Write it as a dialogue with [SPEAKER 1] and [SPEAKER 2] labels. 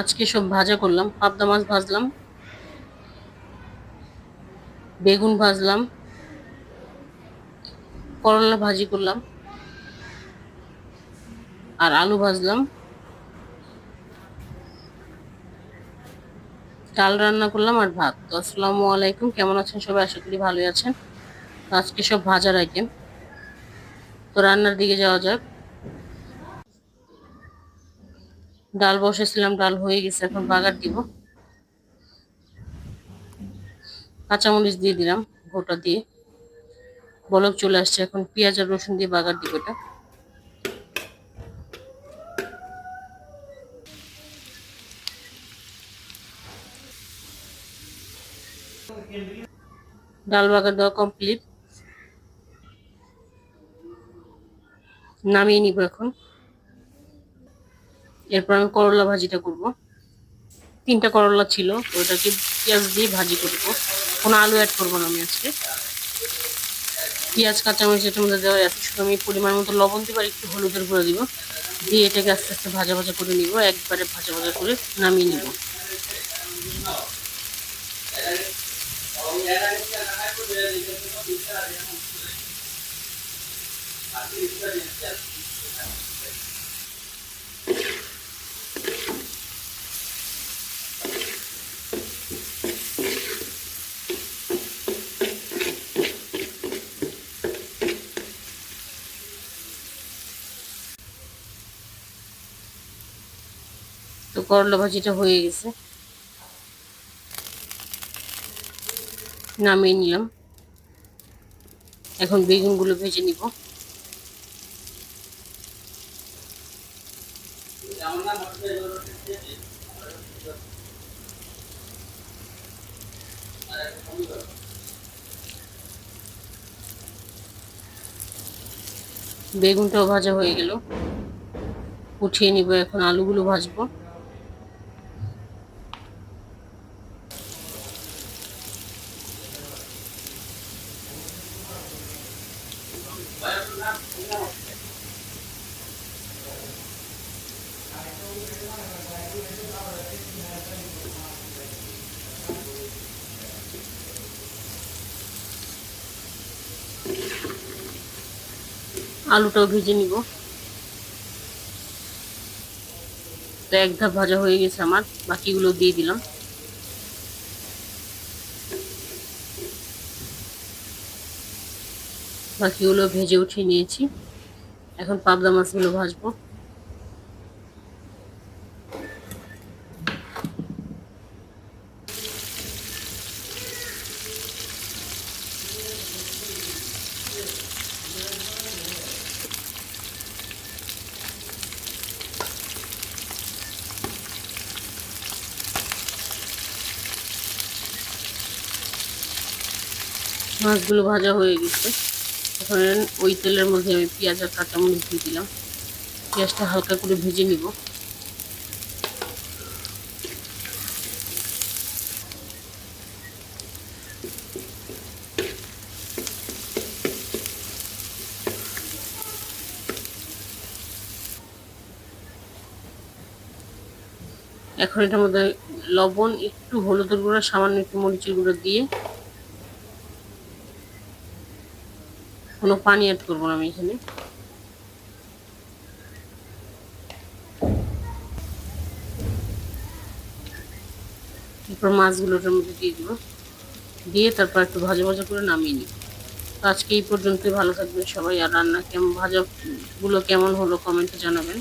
[SPEAKER 1] আজকে সব ভাজা করলাম, পাবদা মাছ ভাজলাম, বেগুন ভাজলাম, করলা ভাজি করলাম, আর আলু ভাজলাম, ডাল রান্না করলাম আর ভাত। তো আসসালামু আলাইকুম, কেমন আছেন সবাই? আশা করি ভালোই আছেন। আজকে সব ভাজার আইটেম তো রান্নার দিকে যাওয়া যাক। ডাল বসেছিলাম, ডাল হয়ে গেছে, এখন বাগার দিব। কাঁচামরিচ দিয়ে দিলাম, গোটা দিয়ে। বলক চলে আসছে, এখন পেঁয়াজ আর রসুন দিয়ে বাগার দিব এটা। ডাল বাগার দেওয়া কমপ্লিট নামিয়ে নিব এখন। এরপর আমি করলা ভাজিটা করব। তিনটা করলা ছিল ওটাকে পেঁয়াজ দিয়ে ভাজি করব কোনো আলু অ্যাড করব না আমি আজকে। পেঁয়াজ, কাঁচামরিচ এটার মধ্যে দেওয়া আছে, শুধু আমি পরিমাণ মতো লবণ দিব আর একটু হলুদের গুঁড়ো দিব। দিয়ে এটাকে আস্তে আস্তে ভাজা ভাজা করে নিব, একবারে ভাজা ভাজা করে নামিয়ে নিব। তো করলা ভাজিটা হয়ে গেছে। নামিয়ে নিলাম। এখন বেগুনগুলো ভেজে নিব। বেগুনটাও ভাজা হয়ে গেল। উঠিয়ে নিব, এখন আলুগুলো ভাজবো। আলুটাও ভেজে নিব। তো এক ধাপ ভাজা হয়ে গেছে আমার বাকিগুলো দিয়ে দিলাম। বাকিগুলো ভেজে উঠিয়ে নিয়েছি। এখন পাবদা মাছগুলো ভাজবো। মাছগুলো ভাজা হয়ে গেছে। এখন ওই তেলের মধ্যে আমি পেঁয়াজ আর কাঁচামরিচ দিয়ে দিলাম। পেঁয়াজটা হালকা করে ভেজে নিব। এখন এটার মধ্যে লবণ, একটু হলুদের গুঁড়ো, সামান্য একটু মরিচের গুঁড়ো দিয়ে কোনো পানি অ্যাড করব না আমি এখানে। এরপর মাছগুলোটার মধ্যে দিয়ে দিব। দিয়ে তারপর একটু ভাজা ভাজা করে নামিয়ে নিই তো আজকে এই পর্যন্তই, ভালো থাকবেন সবাই। আর রান্না কেমন, ভাজাগুলো কেমন হলো কমেন্টে জানাবেন।